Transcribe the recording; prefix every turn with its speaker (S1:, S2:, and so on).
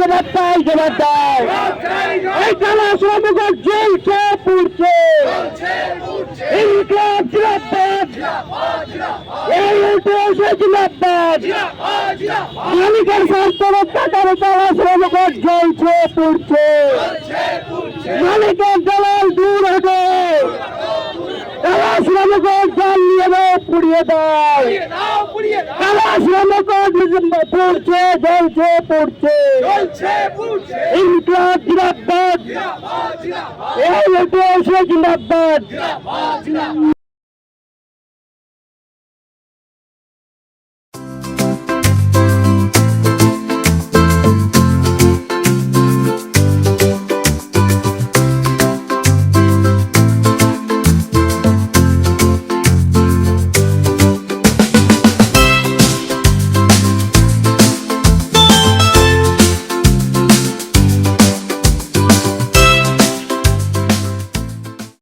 S1: জবাবদাই জবাবদাই এই কালা শ্রমিকের জ্বলছে, পুড়ছে। ইনকলাব জিরাবাদ এই উল্টো এসে জিরাবাদ মালিকের স্বার্থ রক্ষা জ্বলছে, পুড়ছে। মালিকের দলাল দূর হবে কালা শ্রমিকের জল নিয়ে পুড়িয়ে দাও। কালা শ্রমিকের পুড়ছে জ্বলছে পুড়ছে। ইনকলাব জিরাবাদ এই এসে জিরাবাদ